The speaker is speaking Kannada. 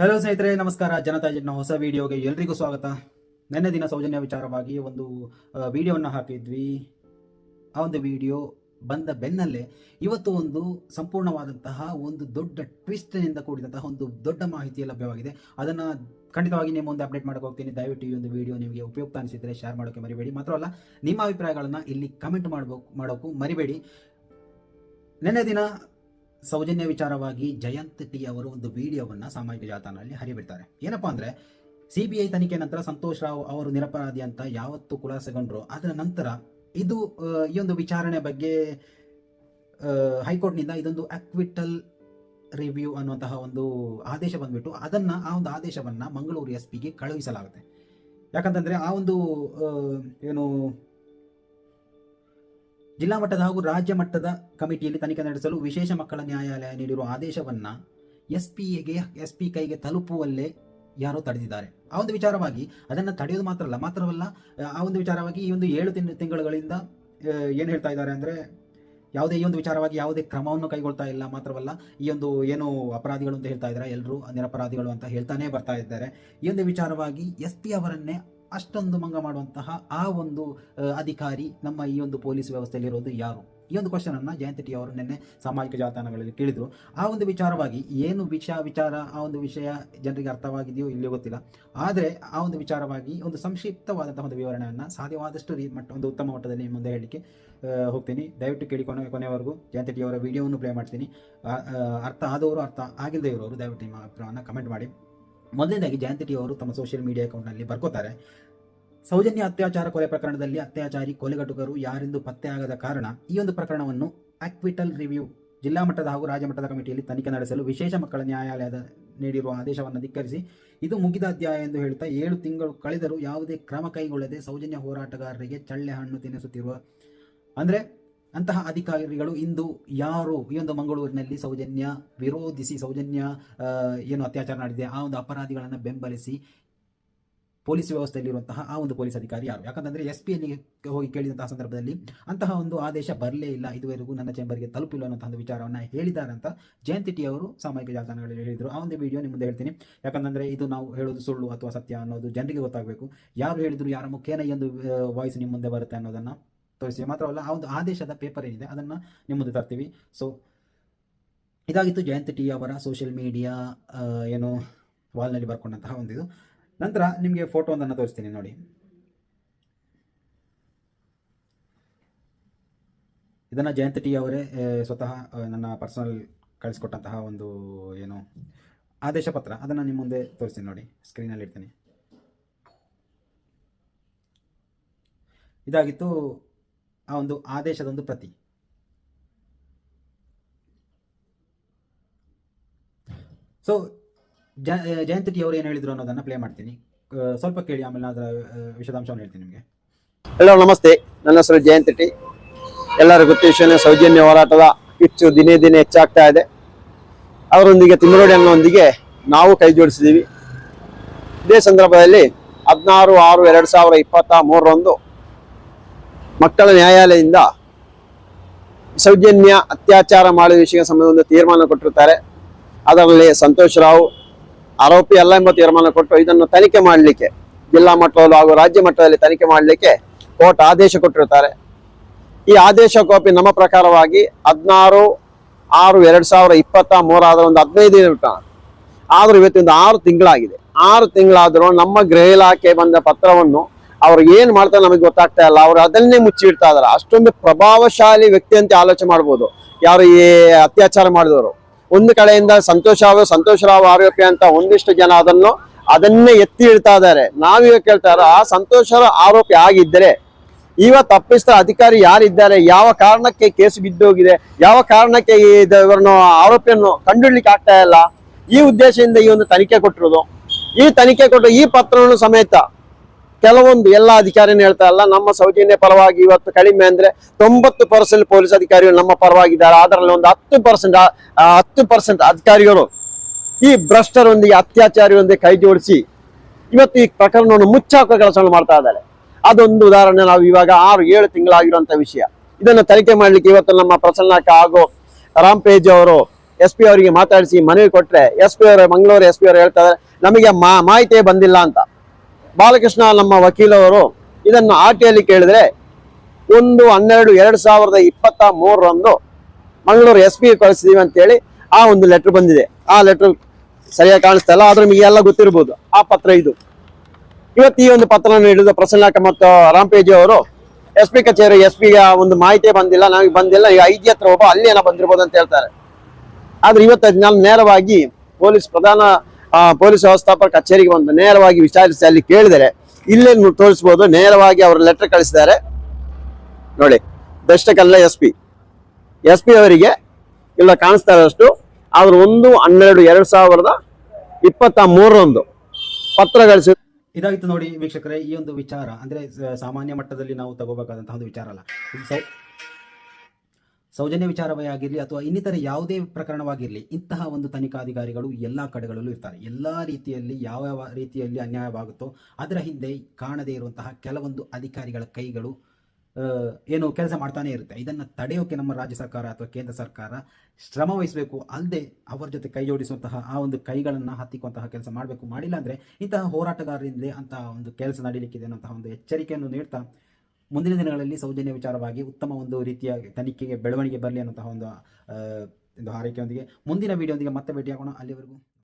ಹಲೋ ಸ್ನೇಹಿತರೆ, ನಮಸ್ಕಾರ. ಜನತಾ ಜನ ಹೊಸ ವಿಡಿಯೋಗೆ ಎಲ್ರಿಗೂ ಸ್ವಾಗತ. ನಿನ್ನೆ ದಿನ ಸೌಜನ್ಯ ವಿಚಾರವಾಗಿ ಒಂದು ವಿಡಿಯೋವನ್ನು ಹಾಕಿದ್ವಿ. ಆ ಒಂದು ವಿಡಿಯೋ ಬಂದ ಬೆನ್ನಲ್ಲೇ ಇವತ್ತು ಒಂದು ಸಂಪೂರ್ಣವಾದಂತಹ ಒಂದು ದೊಡ್ಡ ಟ್ವಿಸ್ಟ್ನಿಂದ ಕೂಡಿದಂತಹ ಒಂದು ದೊಡ್ಡ ಮಾಹಿತಿ ಲಭ್ಯವಾಗಿದೆ. ಅದನ್ನು ಖಂಡಿತವಾಗಿ ನಿಮ್ಮ ಮುಂದೆ ಅಪ್ಡೇಟ್ ಮಾಡಕ್ಕೆ ಹೋಗ್ತೀನಿ. ದಯವಿಟ್ಟು ಈ ಒಂದು ವಿಡಿಯೋ ನಿಮಗೆ ಉಪಯುಕ್ತ ಅನಿಸಿದರೆ ಶೇರ್ ಮಾಡೋಕ್ಕೆ ಮರಿಬೇಡಿ. ಮಾತ್ರವಲ್ಲ ನಿಮ್ಮ ಅಭಿಪ್ರಾಯಗಳನ್ನು ಇಲ್ಲಿ ಕಮೆಂಟ್ ಮಾಡಬೇಕು ಮಾಡೋಕ್ಕೂ ಮರಿಬೇಡಿ. ನಿನ್ನೆ ದಿನ ಸೌಜನ್ಯ ವಿಚಾರವಾಗಿ ಜಯಂತ್ ಟಿ ಅವರು ಒಂದು ವಿಡಿಯೋವನ್ನು ಸಾಮಾಜಿಕ ಜಾಲತಾಣದಲ್ಲಿ ಹರಿಬಿಡ್ತಾರೆ. ಏನಪ್ಪಾ ಅಂದರೆ ಸಿ ಬಿ ಐ ತನಿಖೆ ನಂತರ ಸಂತೋಷ್ ರಾವ್ ಅವರು ನಿರಪರಾಧಿ ಅಂತ ಯಾವತ್ತು ಖುಲಾಸೆಗೊಂಡ್ರು. ಅದರ ನಂತರ ಇದು ಈ ಒಂದು ವಿಚಾರಣೆ ಬಗ್ಗೆ ಹೈಕೋರ್ಟ್ನಿಂದ ಇದೊಂದು ಅಕ್ವಿಟಲ್ ರಿವ್ಯೂ ಅನ್ನುವಂತಹ ಒಂದು ಆದೇಶ ಬಂದ್ಬಿಟ್ಟು ಅದನ್ನ, ಆ ಒಂದು ಆದೇಶವನ್ನ ಮಂಗಳೂರು ಎಸ್ ಪಿಗೆ ಕಳುಹಿಸಲಾಗುತ್ತೆ. ಯಾಕಂತಂದ್ರೆ ಆ ಒಂದು ಏನು ಜಿಲ್ಲಾ ಮಟ್ಟದ ಹಾಗೂ ರಾಜ್ಯ ಮಟ್ಟದ ಕಮಿಟಿಯಲ್ಲಿ ತನಿಖೆ ನಡೆಸಲು ವಿಶೇಷ ಮಕ್ಕಳ ನ್ಯಾಯಾಲಯ ನೀಡಿರುವ ಆದೇಶವನ್ನು ಎಸ್ ಪಿಗೆ ಎಸ್ ಪಿ ಕೈಗೆ ತಲುಪುವಲ್ಲೇ ಯಾರೋ ತಡೆದಿದ್ದಾರೆ. ಆ ಒಂದು ವಿಚಾರವಾಗಿ ಅದನ್ನು ತಡೆಯೋದು ಮಾತ್ರ ಅಲ್ಲ, ಮಾತ್ರವಲ್ಲ, ಆ ಒಂದು ವಿಚಾರವಾಗಿ ಈ ಒಂದು ಏಳು ತಿಂಗ್, ತಿಂಗಳುಗಳಿಂದ ಏನು ಹೇಳ್ತಾ ಇದ್ದಾರೆ ಅಂದರೆ ಯಾವುದೇ ಈ ಒಂದು ವಿಚಾರವಾಗಿ ಯಾವುದೇ ಕ್ರಮವನ್ನು ಕೈಗೊಳ್ತಾ ಇಲ್ಲ, ಮಾತ್ರವಲ್ಲ ಈ ಒಂದು ಏನು ಅಪರಾಧಿಗಳು ಅಂತ ಹೇಳ್ತಾ ಇದ್ದಾರೆ ಎಲ್ಲರೂ ನಿರಪರಾಧಿಗಳು ಅಂತ ಹೇಳ್ತಾನೆ ಬರ್ತಾ ಇದ್ದಾರೆ. ಈ ಒಂದು ವಿಚಾರವಾಗಿ ಎಸ್ ಪಿ ಅವರನ್ನೇ ಅಷ್ಟೊಂದು ಮಂಗ ಮಾಡುವಂತಹ ಆ ಒಂದು ಅಧಿಕಾರಿ ನಮ್ಮ ಈ ಒಂದು ಪೊಲೀಸ್ ವ್ಯವಸ್ಥೆಯಲ್ಲಿರೋದು ಯಾರು? ಈ ಒಂದು ಕ್ವಶನ್ ಅನ್ನ ಜಯಂತಿ ಅವರು ನಿನ್ನೆ ಸಾಮಾಜಿಕ ಜಾಲತಾಣಗಳಲ್ಲಿ ಕೇಳಿದ್ರು. ಆ ಒಂದು ವಿಚಾರವಾಗಿ ಏನು ವಿಷಯ ವಿಚಾರ, ಆ ಒಂದು ವಿಷಯ ಜನರಿಗೆ ಅರ್ಥವಾಗಿದೆಯೋ ಇಲ್ಲಿಯೋ ಗೊತ್ತಿಲ್ಲ. ಆದರೆ ಆ ಒಂದು ವಿಚಾರವಾಗಿ ಒಂದು ಸಂಕ್ಷಿಪ್ತವಾದಂತಹ ಒಂದು ವಿವರಣೆಯನ್ನು ಸಾಧ್ಯವಾದಷ್ಟು ರೀ ಮಟ್ಟ ಒಂದು ಉತ್ತಮ ಮಟ್ಟದಲ್ಲಿ ಮುಂದೆ ಹೇಳಲಿಕ್ಕೆ ಹೋಗ್ತೀನಿ. ದಯವಿಟ್ಟು ಕೇಳಿ ಕೊನೆ ಕೊನೆವರೆಗೂ ಜಯಂತಿ ಅವರ ವಿಡಿಯೋವನ್ನು ಪ್ಲೇ ಮಾಡ್ತೀನಿ. ಅರ್ಥ ಆದವರು ಅರ್ಥ ಆಗಿಲ್ಲದೆ ಇರೋರು ದಯವಿಟ್ಟು ನಿಮ್ಮ ಅಭಿಪ್ರಾಯವನ್ನು ಕಮೆಂಟ್ ಮಾಡಿ. ಮೊದಲನೇದಾಗಿ ಜಯಂತ್ ಟಿ ಅವರು ತಮ್ಮ ಸೋಷಿಯಲ್ ಮೀಡಿಯಾ ಅಕೌಂಟ್ನಲ್ಲಿ ಬರ್ಕೋತಾರೆ. ಸೌಜನ್ಯ ಅತ್ಯಾಚಾರ ಕೊಲೆ ಪ್ರಕರಣದಲ್ಲಿ ಅತ್ಯಾಚಾರಿ, ಕೊಲೆಗಟುಕರು ಯಾರೆಂದು ಪತ್ತೆಯಾಗದ ಕಾರಣ ಈ ಒಂದು ಪ್ರಕರಣವನ್ನು ಆಕ್ವಿಟಲ್ ರಿವ್ಯೂ ಜಿಲ್ಲಾ ಮಟ್ಟದ ಹಾಗೂ ರಾಜ್ಯ ಮಟ್ಟದ ಕಮಿಟಿಯಲ್ಲಿ ತನಿಖೆ ನಡೆಸಲು ವಿಶೇಷ ಮಕ್ಕಳ ನ್ಯಾಯಾಲಯದ ನೀಡಿರುವ ಆದೇಶವನ್ನು ಧಿಕ್ಕರಿಸಿ ಇದು ಮುಗಿದ ಅಧ್ಯಾಯ ಎಂದು ಹೇಳುತ್ತಾ ಏಳು ತಿಂಗಳು ಕಳೆದರೂ ಯಾವುದೇ ಕ್ರಮ ಕೈಗೊಳ್ಳದೆ ಸೌಜನ್ಯ ಹೋರಾಟಗಾರರಿಗೆ ಚಳ್ಳೆ ಹಣ್ಣು ತಿನ್ನಿಸುತ್ತಿರುವ ಅಂದರೆ ಅಂತಹ ಅಧಿಕಾರಿಗಳು ಇಂದು ಯಾರು ಈ ಒಂದು ಮಂಗಳೂರಿನಲ್ಲಿ ಸೌಜನ್ಯ ವಿರೋಧಿಸಿ ಸೌಜನ್ಯ ಏನು ಅತ್ಯಾಚಾರ ಮಾಡಿದೆ, ಆ ಒಂದು ಅಪರಾಧಿಗಳನ್ನು ಬೆಂಬಲಿಸಿ ಪೊಲೀಸ್ ವ್ಯವಸ್ಥೆಯಲ್ಲಿರುವಂತಹ ಆ ಒಂದು ಪೊಲೀಸ್ ಅಧಿಕಾರಿ ಯಾರು? ಯಾಕಂತಂದ್ರೆ ಎಸ್ ಪಿ ಅಲ್ಲಿ ಹೋಗಿ ಕೇಳಿದಂತಹ ಸಂದರ್ಭದಲ್ಲಿ ಅಂತಹ ಒಂದು ಆದೇಶ ಬರಲೇ ಇಲ್ಲ. ಇದುವರೆಗೂ ನನ್ನ ಚೇಂಬರ್ಗೆ ತಲುಪಿಲ್ಲ ಅನ್ನೋ ಒಂದು ವಿಚಾರವನ್ನು ಹೇಳಿದ್ದಾರೆ ಅಂತ ಜಯಂತಿ ಟಿ ಅವರು ಸಾಮಾಜಿಕ ಜಾಲತಾಣಗಳಲ್ಲಿ ಹೇಳಿದರು. ಆ ಒಂದು ವಿಡಿಯೋ ನಿಮ್ಮ ಮುಂದೆ ಹೇಳ್ತೀನಿ. ಯಾಕಂತಂದ್ರೆ ಇದು ನಾವು ಹೇಳೋದು ಸುಳ್ಳು ಅಥವಾ ಸತ್ಯ ಅನ್ನೋದು ಜನರಿಗೆ ಗೊತ್ತಾಗಬೇಕು. ಯಾರು ಹೇಳಿದ್ರು, ಯಾರ ಮುಖೇನ ಈ ಒಂದು ವಾಯ್ಸ್ ನಿಮ್ಮ ಮುಂದೆ ಬರುತ್ತೆ ಅನ್ನೋದನ್ನ ತೋರಿಸಿ. ಮಾತ್ರವಲ್ಲ ಆ ಒಂದು ಆದೇಶದ ಪೇಪರ್ ಏನಿದೆ, ಅದನ್ನು ನಿಮ್ಮ ಮುಂದೆ ತರ್ತೀವಿ. ಸೊ ಇದಾಗಿತ್ತು ಜಯಂತ್ ಟಿ ಅವರ ಸೋಷಿಯಲ್ ಮೀಡಿಯಾ ಏನು ವಾಲ್ನಲ್ಲಿ ಬರ್ಕೊಂಡಂತಹ ಒಂದಿದು ನಂತರ ನಿಮಗೆ ಫೋಟೋ ಒಂದನ್ನು ತೋರಿಸ್ತೀನಿ ನೋಡಿ. ಇದನ್ನು ಜಯಂತ್ ಟಿ ಅವರೇ ಸ್ವತಃ ನನ್ನ ಪರ್ಸನಲ್ ಕಳಿಸ್ಕೊಟ್ಟಂತಹ ಒಂದು, ಏನು, ಆದೇಶ ಪತ್ರ. ಅದನ್ನು ನಿಮ್ಮ ಮುಂದೆ ತೋರಿಸ್ತೀನಿ ನೋಡಿ ಸ್ಕ್ರೀನಲ್ಲಿ ಇಡ್ತೀನಿ. ಇದಾಗಿತ್ತು ಆ ಒಂದು ಆದೇಶದ ಒಂದು ಪ್ರತಿ. ಸೊ ಜ ಅವರು ಏನು ಹೇಳಿದ್ರು ಅನ್ನೋದನ್ನ ಪ್ಲೇ ಮಾಡ್ತೀನಿ. ಸ್ವಲ್ಪ ಕೇಳಿ, ಆಮೇಲೆ ಅದರ ವಿಶದಾಂಶವನ್ನು ಹೇಳ್ತೀನಿ ನಿಮಗೆ. ಹಲೋ ನಮಸ್ತೆ. ನನ್ನ ಹೆಸರು ಜಯಂತ್ ಟಿ. ಎಲ್ಲರಿಗೂ ಗೊತ್ತು ವಿಷಯನೇ ಸೌಜನ್ಯ ಹೋರಾಟದ ಹೆಚ್ಚು ದಿನೇ ದಿನೇ ಹೆಚ್ಚಾಗ್ತಾ ಇದೆ. ಅವರೊಂದಿಗೆ ತಿಮ್ಮರೋಡಿ ಅನ್ನೋಂದಿಗೆ ನಾವು ಕೈ ಜೋಡಿಸಿದ್ದೀವಿ. ಇದೇ ಸಂದರ್ಭದಲ್ಲಿ ಹದಿನಾರು ಆರು ಎರಡು ಸಾವಿರ ಇಪ್ಪತ್ತ ಮೂರರಂದು ಮಕ್ಕಳ ನ್ಯಾಯಾಲಯದಿಂದ ಸೌಜನ್ಯ ಅತ್ಯಾಚಾರ ಮಾಡುವ ವಿಷಯ ಸಂಬಂಧ ಒಂದು ತೀರ್ಮಾನ ಕೊಟ್ಟಿರ್ತಾರೆ ಅದರಲ್ಲಿ ಸಂತೋಷ್ ರಾವ್ ಆರೋಪಿ ಅಲ್ಲ ಎಂಬ ತೀರ್ಮಾನ ಕೊಟ್ಟು ಇದನ್ನು ತನಿಖೆ ಮಾಡಲಿಕ್ಕೆ, ಜಿಲ್ಲಾ ಮಟ್ಟದಲ್ಲೂ ಹಾಗೂ ರಾಜ್ಯ ಮಟ್ಟದಲ್ಲಿ ತನಿಖೆ ಮಾಡಲಿಕ್ಕೆ ಕೋರ್ಟ್ ಆದೇಶ ಕೊಟ್ಟಿರ್ತಾರೆ ಈ ಆದೇಶ ಕಾಪಿ ನಮ್ಮ ಪ್ರಕಾರವಾಗಿ ಹದಿನಾರು ಆರು ಎರಡು ಸಾವಿರ ಇಪ್ಪತ್ತ ಮೂರಾದ ಒಂದು ಹದಿನೈದು ದಿನ ಬಿಟ್ಟ ಆದರೂ ಇವತ್ತಿಂದ ಆರು ತಿಂಗಳಾಗಿದೆ. ಆರು ತಿಂಗಳಾದರೂ ನಮ್ಮ ಗೃಹ ಇಲಾಖೆ ಬಂದ ಪತ್ರವನ್ನು ಅವ್ರು ಏನ್ ಮಾಡ್ತಾರೆ ನಮಗೆ ಗೊತ್ತಾಗ್ತಾ ಇಲ್ಲ. ಅವ್ರು ಅದನ್ನೇ ಮುಚ್ಚಿಡ್ತಾ ಇದಾರೆ. ಅಷ್ಟೊಂದು ಪ್ರಭಾವಶಾಲಿ ವ್ಯಕ್ತಿ ಅಂತ ಆಲೋಚನೆ ಮಾಡ್ಬೋದು. ಯಾರು ಈ ಅತ್ಯಾಚಾರ ಮಾಡಿದವರು. ಒಂದು ಕಡೆಯಿಂದ ಸಂತೋಷ ರಾವ್ ಸಂತೋಷ ರಾವ್ ಆರೋಪಿ ಅಂತ ಒಂದಿಷ್ಟು ಜನ ಅದನ್ನು ಅದನ್ನೇ ಎತ್ತಿ ಇಡ್ತಾ ಇದ್ದಾರೆ ನಾವೀಗ ಕೇಳ್ತಾರ ಆ ಸಂತೋಷ ಆರೋಪಿ ಆಗಿದ್ದರೆ, ಇವ ತಪ್ಪಿಸ್ತ ಅಧಿಕಾರಿ ಯಾರಿದ್ದಾರೆ, ಯಾವ ಕಾರಣಕ್ಕೆ ಕೇಸು ಬಿದ್ದೋಗಿದೆ, ಯಾವ ಕಾರಣಕ್ಕೆ ಇವರನ್ನು ಆರೋಪಿಯನ್ನು ಕಂಡುಹಿಡ್ಲಿಕ್ಕೆ ಆಗ್ತಾ ಇಲ್ಲ. ಈ ಉದ್ದೇಶದಿಂದ ಈ ಒಂದು ತನಿಖೆ ಕೊಟ್ಟಿರೋದು. ಈ ತನಿಖೆ ಕೊಟ್ಟು ಈ ಪತ್ರವನ್ನು ಸಮೇತ ಕೆಲವೊಂದು ಎಲ್ಲ ಅಧಿಕಾರಿನೂ ಹೇಳ್ತಾ ಇಲ್ಲ. ನಮ್ಮ ಸೌಜನ್ಯ ಪರವಾಗಿ ಇವತ್ತು ಕಡಿಮೆ ಅಂದ್ರೆ ತೊಂಬತ್ತು ಪರ್ಸೆಂಟ್ ಪೊಲೀಸ್ ಅಧಿಕಾರಿಗಳು ನಮ್ಮ ಪರವಾಗಿದ್ದಾರೆ. ಅದರಲ್ಲಿ ಒಂದು ಹತ್ತು ಪರ್ಸೆಂಟ್ ಹತ್ತು ಪರ್ಸೆಂಟ್ ಅಧಿಕಾರಿಗಳು ಈ ಭ್ರಷ್ಟರೊಂದಿಗೆ, ಅತ್ಯಾಚಾರಿಯೊಂದಿಗೆ ಕೈ ಜೋಡಿಸಿ ಇವತ್ತು ಈ ಪ್ರಕರಣವನ್ನು ಮುಚ್ಚಾಕುವ ಕೆಲಸವನ್ನು ಮಾಡ್ತಾ ಇದ್ದಾರೆ. ಅದೊಂದು ಉದಾಹರಣೆ ನಾವು ಇವಾಗ ಆರು, ಏಳು ತಿಂಗಳಾಗಿರುವಂತ ವಿಷಯ. ಇದನ್ನು ತನಿಖೆ ಮಾಡ್ಲಿಕ್ಕೆ ಇವತ್ತು ನಮ್ಮ ಪ್ರಸನ್ನಕ ಹಾಗೂ ರಾಮ್ ಪೇಜ್ ಅವರು ಎಸ್ ಪಿ ಅವರಿಗೆ ಮಾತಾಡಿಸಿ ಮನವಿ ಕೊಟ್ರೆ ಎಸ್ ಪಿ ಅವರು, ಮಂಗಳೂರು ಎಸ್ ಪಿ ಅವರು ಹೇಳ್ತಾ ಇದ್ದಾರೆ, ನಮಗೆ ಮಾಹಿತಿ ಬಂದಿಲ್ಲ ಅಂತ. ಬಾಲಕೃಷ್ಣ ನಮ್ಮ ವಕೀಲವರು ಇದನ್ನು ಆರ್ ಟಿಯಲ್ಲಿ ಕೇಳಿದ್ರೆ ಒಂದು ಹನ್ನೆರಡು ಎರಡು ಸಾವಿರದ ಇಪ್ಪತ್ತ ಮೂರರಂದು ಮಂಗಳೂರು ಎಸ್ ಪಿ ಕಳಿಸಿದೀವಿ ಅಂತೇಳಿ ಆ ಒಂದು ಲೆಟರ್ ಬಂದಿದೆ. ಆ ಲೆಟರ್ ಸರಿಯಾಗಿ ಕಾಣಿಸ್ತಾ ಇಲ್ಲ, ಆದ್ರೆ ನಿಮಗೆಲ್ಲ ಗೊತ್ತಿರ್ಬೋದು. ಆ ಪತ್ರ ಇದು. ಇವತ್ತು ಈ ಒಂದು ಪತ್ರ ನೀಡಿದ ಪ್ರಸನ್ನ ಮತ್ತು ರಾಮಪೇಜಿ ಅವರು ಎಸ್ ಪಿ ಕಚೇರಿ ಎಸ್ ಪಿಗೆ ಒಂದು ಮಾಹಿತಿ ಬಂದಿಲ್ಲ ನಮಗೆ ಬಂದಿಲ್ಲ. ಈಗ ಐದು ಹತ್ರ ಒಬ್ಬ ಅಲ್ಲಿ ಏನೋ ಬಂದಿರ್ಬೋದು ಅಂತ ಹೇಳ್ತಾರೆ. ಆದ್ರೆ ಇವತ್ತು ನಾನು ನೇರವಾಗಿ ಪೊಲೀಸ್ ಪ್ರಧಾನ ಆ, ಪೊಲೀಸ್ ವ್ಯವಸ್ಥಾಪಕ ಕಚೇರಿಗೆ ಬಂದು ನೇರವಾಗಿ ವಿಚಾರಿಸಿ ಅಲ್ಲಿ ಕೇಳಿದರೆ ಇಲ್ಲೇ ತೋರಿಸಬಹುದು ನೇರವಾಗಿ ಅವರು ಲೆಟರ್ ಕಳಿಸಿದ್ದಾರೆ. ನೋಡಿ ಬೆಸ್ಟಕಲ್ಲ ಎಸ್ ಪಿ. ಎಸ್ ಪಿ ಅವರಿಗೆ ಇಲ್ಲ ಕಾಣಿಸ್ತಾ ಇರೋಷ್ಟು ಆದ್ರೆ ಒಂದು ಹನ್ನೆರಡು ಎರಡು ಸಾವಿರದ ಇಪ್ಪತ್ತ ಮೂರರಂದು ಪತ್ರ ಗಳಿಸಿ ಇದಾಗಿತ್ತು ನೋಡಿ ವೀಕ್ಷಕರೇ ಈ ಒಂದು ವಿಚಾರ ಅಂದ್ರೆ ಸಾಮಾನ್ಯ ಮಟ್ಟದಲ್ಲಿ ನಾವು ತಗೋಬೇಕಾದಂತಹ ಒಂದು ವಿಚಾರ ಅಲ್ಲ. ಸೌಜನ್ಯ ವಿಚಾರವೇ ಆಗಿರಲಿ ಅಥವಾ ಇನ್ನಿತರ ಯಾವುದೇ ಪ್ರಕರಣವಾಗಿರಲಿ, ಇಂತಹ ಒಂದು ತನಿಖಾಧಿಕಾರಿಗಳು ಎಲ್ಲ ಕಡೆಗಳಲ್ಲೂ ಇರ್ತಾರೆ. ಎಲ್ಲ ರೀತಿಯಲ್ಲಿ ಯಾವ ಯಾವ ರೀತಿಯಲ್ಲಿ ಅನ್ಯಾಯವಾಗುತ್ತೋ ಅದರ ಹಿಂದೆ ಕಾಣದೇ ಇರುವಂತಹ ಕೆಲವೊಂದು ಅಧಿಕಾರಿಗಳ ಕೈಗಳು ಏನು ಕೆಲಸ ಮಾಡ್ತಾನೆ ಇರುತ್ತೆ. ಇದನ್ನು ತಡೆಯೋಕೆ ನಮ್ಮ ರಾಜ್ಯ ಸರ್ಕಾರ ಅಥವಾ ಕೇಂದ್ರ ಸರ್ಕಾರ ಶ್ರಮ ವಹಿಸಬೇಕು. ಅಲ್ಲದೆ ಅವರ ಜೊತೆ ಕೈ ಜೋಡಿಸುವಂತಹ ಆ ಒಂದು ಕೈಗಳನ್ನು ಹತ್ತಿಕ್ಕುವಂತಹ ಕೆಲಸ ಮಾಡಬೇಕು. ಮಾಡಿಲ್ಲ ಅಂದರೆ ಇಂತಹ ಹೋರಾಟಗಾರರಿಂದಲೇ ಅಂತಹ ಒಂದು ಕೆಲಸ ನಡೀಲಿಕ್ಕಿದೆ ಅನ್ನೋಂತಹ ಒಂದು ಎಚ್ಚರಿಕೆಯನ್ನು ನೀಡ್ತಾ ಮುಂದಿನ ದಿನಗಳಲ್ಲಿ ಸೌಜನ್ಯ ವಿಚಾರವಾಗಿ ಉತ್ತಮ ಒಂದು ರೀತಿಯ ತನಿಖೆಗೆ ಬೆಳವಣಿಗೆ ಬರಲಿ ಅನ್ನೋಂತಹ ಒಂದು ಒಂದು ಹಾರೈಕೆಯೊಂದಿಗೆ ಮುಂದಿನ ವಿಡಿಯೋದೊಂದಿಗೆ ಮತ್ತೆ ಭೇಟಿಯಾಗೋಣ. ಅಲ್ಲಿವರೆಗೂ